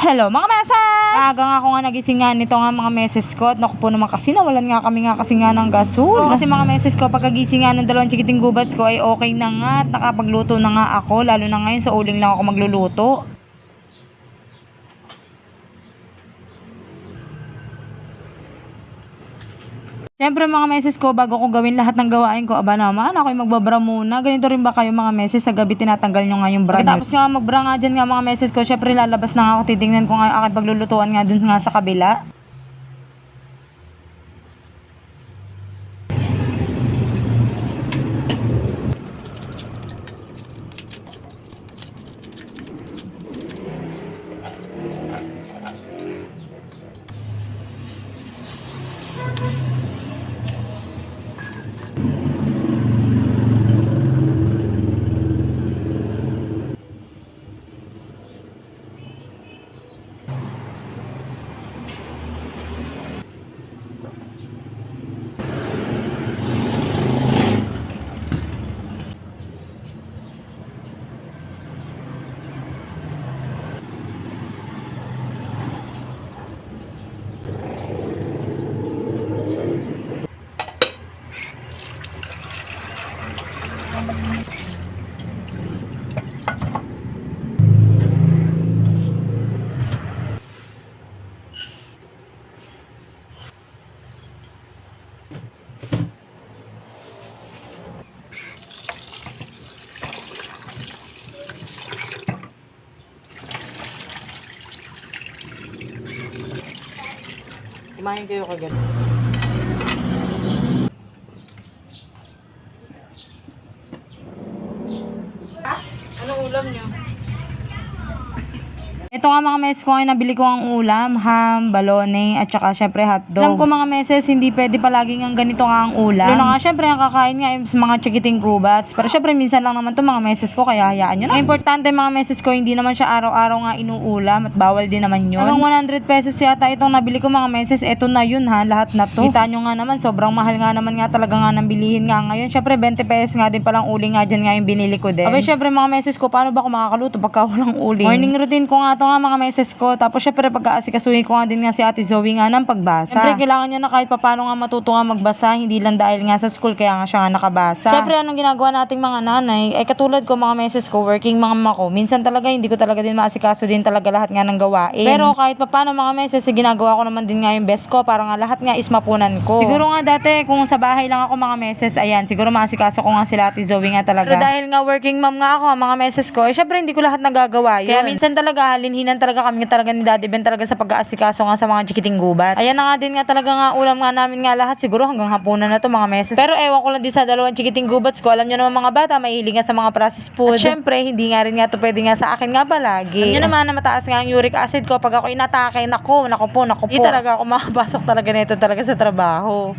Hello mga meses! Aga nga ako nga nagising nga nito nga mga meses ko at naku po naman kasi nawalan nga kami nga kasi nga ng gasol. kasi mga meses ko pagkagising nga ng dalawang chikiting gubats ko ay okay na nga at nakapagluto na nga ako lalo na ngayon sa uling lang ako magluluto. Siyempre mga meses ko, bago ko gawin lahat ng gawain ko, aba naman, ako'y magbabra muna. Ganito rin ba kayo mga meses, sa gabi tinatanggal nyo nga yung bra? Tapos nga magbra nga dyan nga mga meses ko, syempre lalabas na nga ako, titingnan ko nga yung aking paglulutuan nga dun nga sa kabila. Kumain kayo kagad. Ito nga mga meses ko ngayon nabili ko ang ulam, ham, balone, at saka syempre hotdog. Alam ko mga meses, hindi pwede palaging ang ganito nga ang ulam. Lalo nga syempre ang kakain nga yung mga chikiting gubats. Pero syempre minsan lang naman to mga meses ko, kaya hayaan nyo na. Ang importante mga meses ko, hindi naman siya araw-araw nga inuulam at bawal din naman yun. Hanggang 100 pesos yata itong nabili ko mga meses, eto na yun ha, lahat na to. Kita nyo nga naman, sobrang mahal nga naman nga talaga nga ng bilihin nga ngayon. Syempre 20 pesos nga din palang uling nga dyan nga yung binili ko din. Okay, syempre mga meses ko, paano ba ako makakaluto pagka walang uling? Morning routine ko nga to nga mga meses ko. Tapos syempre pag-aasikasuhin ko nga din nga si Ate Zoe nga ng pagbasa. Syempre kailangan niya na kahit papano nga matuto nga magbasa, hindi lang dahil nga sa school kaya nga siya nga nakabasa. Syempre anong ginagawa nating mga nanay, ay katulad ko mga meses ko, working mga mama ko, minsan talaga hindi ko talaga din maasikaso din talaga lahat nga ng gawain. Pero kahit papano mga meses, eh, ginagawa ko naman din nga yung best ko para nga lahat nga is mapunan ko. Siguro nga dati kung sa bahay lang ako mga meses, ayan, siguro maasikaso ko nga sila Ate Zoe nga talaga. Pero dahil nga working mom nga ako, mga meses ko, eh syempre hindi ko lahat nagagawa yun. Kaya minsan talaga halinhinan talaga kami nga talaga ni Daddy Ben talaga sa pag-aasikaso nga sa mga chikiting gubat. Ayan na nga din nga talaga nga ulam nga namin nga lahat siguro hanggang hapunan na to mga meses. Pero ewan ko lang din sa dalawang chikiting gubats ko. Alam niyo naman mga bata, mahilig nga sa mga processed food. At syempre, hindi nga rin nga to pwede nga sa akin nga palagi. Alam niyo naman na mataas nga ang uric acid ko pag ako inatake. Nako, nako po, nako po. Hindi talaga ako makapasok talaga nito talaga sa trabaho.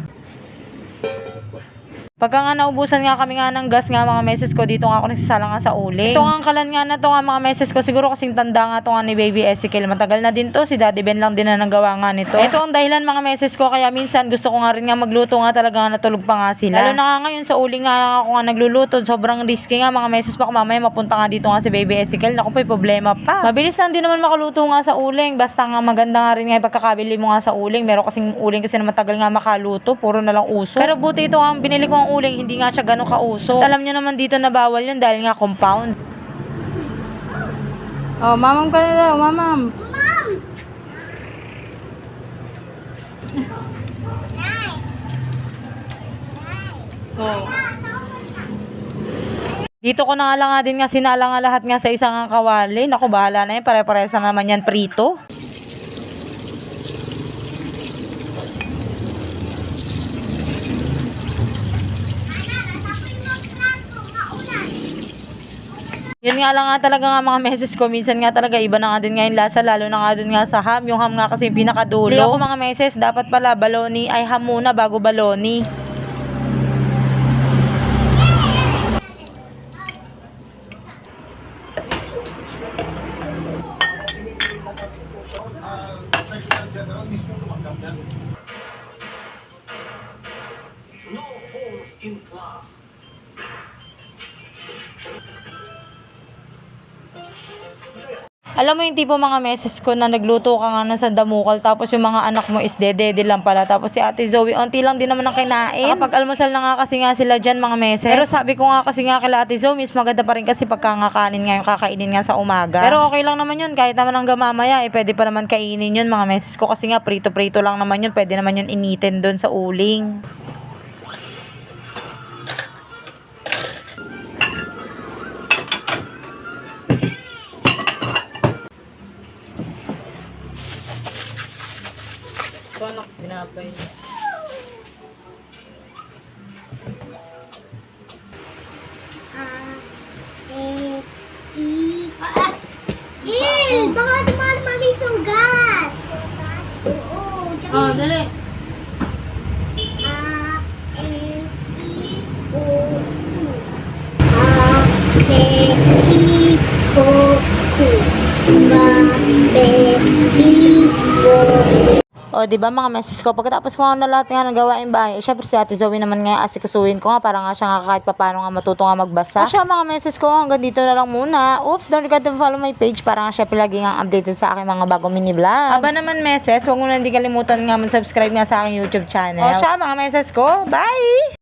Pagka nga naubusan nga kami nga ng gas nga mga meses ko, dito nga ako nagsasala nga sa uling. Ito nga ang kalan nga na to nga mga meses ko, siguro kasing tanda nga to nga ni Baby Ezekiel. Matagal na din to, si Daddy Ben lang din na nagawa nga nito. Ito ang dahilan mga meses ko, kaya minsan gusto ko nga rin nga magluto nga talaga nga natulog pa nga sila. Lalo na nga ngayon sa uling nga ako nga nagluluto, sobrang risky nga mga meses pa mamaya mapunta nga dito nga si Baby Ezekiel. Naku po, problema pa. Mabilis lang din naman makaluto nga sa uling, basta nga maganda nga rin nga pagkakabili mo nga sa uling. Meron kasing uling kasi na matagal nga makaluto, puro na lang uso. Pero buti ito ang binili ko ang uling, hindi nga siya ganun kauso. Alam niyo naman dito na bawal yun dahil nga compound. Oh, mamam ka na daw, mamam. Oh. Dito ko na nga lang nga din nga sinala nga lahat nga sa isang kawali. Naku, bahala na yan. Pare-pares na naman yan prito. Yun nga lang nga talaga nga mga meses ko. Minsan nga talaga iba na nga din nga yung lasa. Lalo na nga dun nga sa ham. Yung ham nga kasi yung pinakadulo. Hindi ako mga meses. Dapat pala baloni ay ham muna bago baloni. No Alam mo yung tipo mga meses ko na nagluto ka nga na sa damukal tapos yung mga anak mo is dede lang pala. Tapos si Ate Zoe, onti lang din naman ang kinain. Kapag almusal na nga kasi nga sila dyan mga meses. Pero sabi ko nga kasi nga kila Ate Zoe, mas maganda pa rin kasi pagka nga kanin nga yung kakainin nga sa umaga. Pero okay lang naman yun, kahit naman hanggang mamaya, eh, pwede pa naman kainin yun mga meses ko kasi nga prito-prito lang naman yun, pwede naman yun initin doon sa uling. Pinapay? Ah, eh, i, ah, eh, baka dumaan pa may sugat. Oo, Oh, dali. ah, eh, i, o, u. Ah, eh, i, o, u. Ba, be, i, o, O, di ba mga meses ko, pagkatapos ko nga na lahat nga ng gawain bahay, eh, syempre si Ate Zoe naman nga asikasuhin ko nga, para nga siya nga kahit paano nga matuto nga magbasa. O siya mga meses ko, hanggang dito na lang muna. Oops, don't forget to follow my page para nga syempre lagi nga updated sa aking mga bagong mini vlogs. Aba naman meses, huwag mo na hindi kalimutan nga mag-subscribe nga sa aking YouTube channel. O siya mga meses ko, bye!